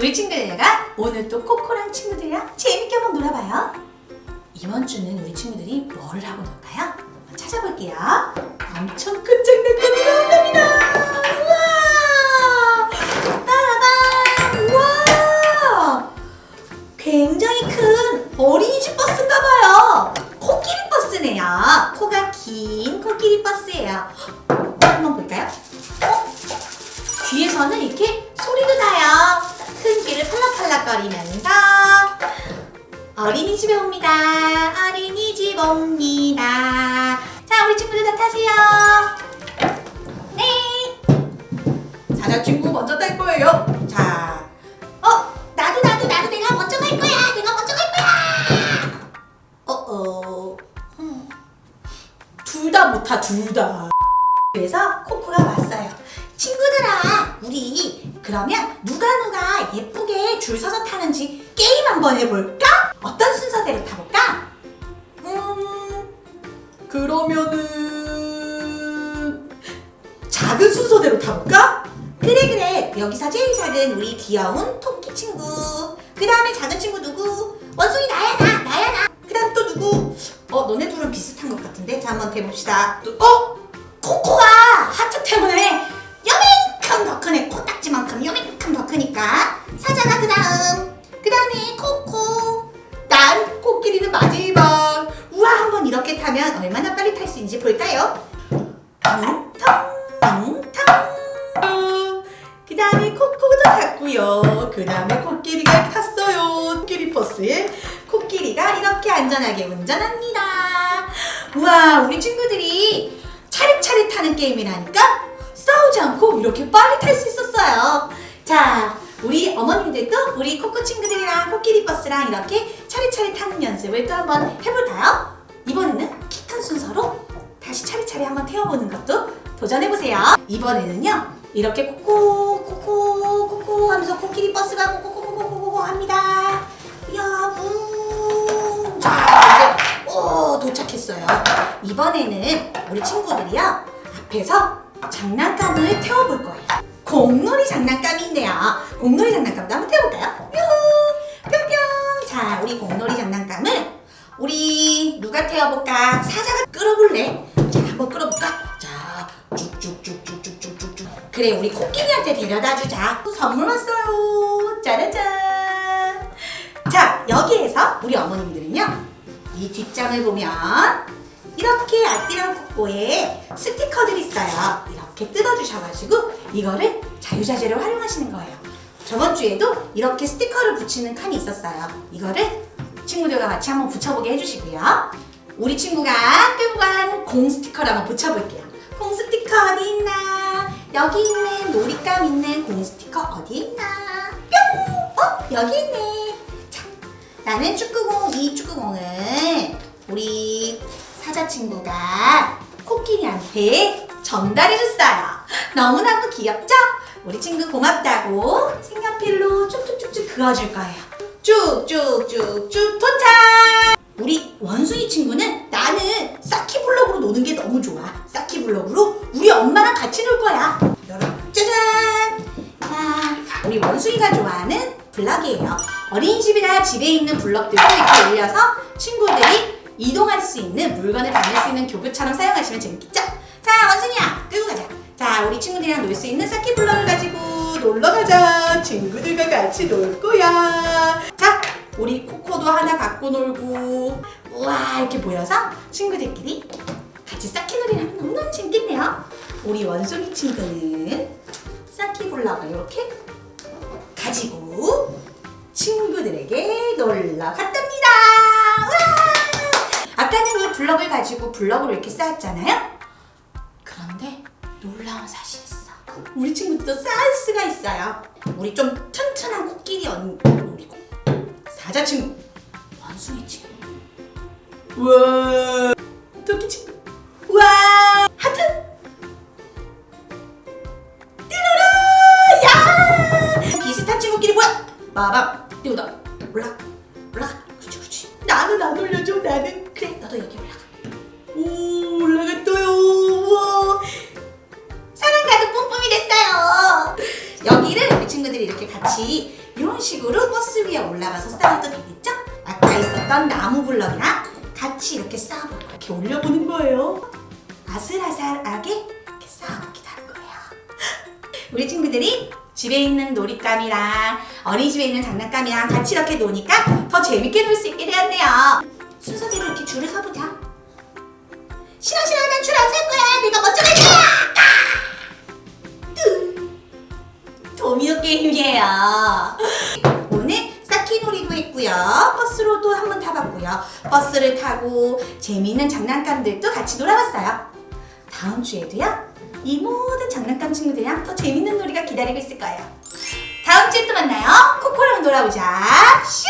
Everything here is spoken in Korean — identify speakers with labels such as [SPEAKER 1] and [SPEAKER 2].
[SPEAKER 1] 우리 친구들과 오늘 또 코코랑 친구들이랑 재밌게 한번 놀아봐요. 이번 주는 우리 친구들이 뭐를 하고 놀까요? 한번 찾아볼게요. 엄청 큰 장난감이 나온답니다. 우와! 따라단! 우와! 굉장히 큰 어린이집 버스인가 봐요. 코끼리 버스네요. 코가 긴 코끼리 버스예요. 옵니다. 자, 우리 친구들 다 타세요. 네. 사자 친구 먼저 탈 거예요. 자, 어, 나도 나도 나도 내가 먼저 갈 거야. 내가 먼저 갈 거야. 어, 어. 둘다 못 타, 둘 다. 그래서 코코가 왔어요. 친구들아, 우리 그러면 누가 누가 예쁘게 줄 서서 타는지 게임 한번 해볼까? 어떤 순서대로 타볼까? 음, 그러면은 작은 순서대로 타볼까? 그래 그래. 여기서 제일 작은 우리 귀여운 토끼 친구. 그 다음에 작은 친구 누구? 원숭이 나야 나 나야 나그 다음 또 누구? 어 너네 둘은 비슷한 것 같은데? 자 한번 대봅시다. 또- 어? 코코가 하트 때문에 요만큼 더 크네. 코딱지만큼 요만큼 더 크니까. 사자가 그 다음. 그 다음에 코코 탔고요 그 다음에 코끼리가 탔어요 코끼리 버스에 코끼리가 이렇게 안전하게 운전합니다 우와 우리 친구들이 차례차례 타는 게임이라니까 싸우지 않고 이렇게 빨리 탈 수 있었어요 자 우리 어머님들도 우리 코코 친구들이랑 코끼리 버스랑 이렇게 차례차례 타는 연습을 또 한번 해볼까요? 이번에는 키 큰 순서로 다시 차례차례 한번 태워보는 것도 도전해보세요. 이번에는요, 이렇게 코코, 코끼리 버스가 코코코코코코 합니다. 여부. 자, 이제, 오, 도착했어요. 이번에는 우리 친구들이요, 앞에서 장난감을 태워볼 거예요. 공놀이 장난감이 있네요. 공놀이 장난감도 한번 태워볼까요? 뿅! 뿅뿅! 자, 우리 공놀이 장난감을 우리 누가 태워볼까? 사자가 끌어볼래? 자, 한번 끌어볼까? 그래, 우리 코끼리한테 데려다 주자. 선물 왔어요. 짜라짠. 자, 여기에서 우리 어머님들은요, 이 뒷장을 보면 이렇게 아띠랑 코코에 스티커들이 있어요. 이렇게 뜯어주셔가지고 이거를 자유자재로 활용하시는 거예요. 저번 주에도 이렇게 스티커를 붙이는 칸이 있었어요. 이거를 친구들과 같이 한번 붙여보게 해주시고요. 우리 친구가 끌고 간 공 스티커를 한번 붙여볼게요. 공 스티커 어디 있나? 여기 있는 놀잇감 있는 공 스티커 어디 있나? 뿅! 어? 여기 있네. 자, 나는 축구공, 이 축구공을 우리 사자 친구가 코끼리한테 전달해줬어요. 너무너무 귀엽죠? 우리 친구 고맙다고 색연필로 쭉쭉쭉쭉 그어줄 거예요. 쭉쭉쭉쭉 도착! 우리 원숭이 친구는 나는 사키블럭으로 노는 게 너무 좋아. 사키블럭으로 우리 엄마랑 같이 놀 거야. 여러분, 짜잔! 자, 우리 원숭이가 좋아하는 블럭이에요. 어린이집이나 집에 있는 블럭들도 이렇게 올려서 친구들이 이동할 수 있는 물건을 담을 수 있는 교구처럼 사용하시면 재밌겠죠? 자, 원숭이야, 끌고 가자. 자, 우리 친구들이랑 놀 수 있는 사키 블럭을 가지고 놀러 가자. 친구들과 같이 놀 거야. 자, 우리 코코도 하나 갖고 놀고, 우와, 이렇게 모여서 친구들끼리 같이 쌓기놀이를 하면 너무너무 재밌겠네요. 우리 원숭이 친구는 쌓기 블럭을 이렇게 가지고 친구들에게 놀러 갔답니다. 우와! 아까는 이 블럭을 가지고 블럭으로 이렇게 쌓았잖아요. 그런데 놀라운 사실이 있어. 우리 친구들도 쌓을 수가 있어요. 우리 좀 튼튼한 코끼리 언 우리 코- 사자 친구, 원숭이 친구. 우와, 토끼 친구. 빠밤 띄우다. 올라. 몰라 그렇지 그렇지. 나는 안 올려줘. 나는 그래. 너도 여기 올라가. 오 올라갔어요. 우와. 사랑 가득 뿜뿜이 됐어요. 여기를 우리 친구들이 이렇게 같이 이런 식으로 버스 위에 올라가서 쌓아도 되겠죠? 아까 있었던 나무 블럭이랑 같이 이렇게 쌓아보고 이렇게 올려보는 거예요? 아슬아슬하게 이렇게 쌓아보기도 할 거예요. 우리 친구들이 집에 있는 놀잇감이랑 어린이집에 있는 장난감이랑 같이 이렇게 노니까 더 재밌게 놀 수 있게 되었네요. 순서대로 이렇게 줄을 서보자. 싫어 싫어 난 줄 안 설 거야. 내가 먼저 갈 거야. 뚜. 도미노 게임이에요. 버스로도 한번 타봤고요. 버스를 타고 재미있는 장난감들도 같이 놀아봤어요. 다음 주에도요. 이 모든 장난감 친구들이랑 더 재밌는 놀이가 기다리고 있을 거예요. 다음 주에 또 만나요. 코코랑 놀아보자. 슈!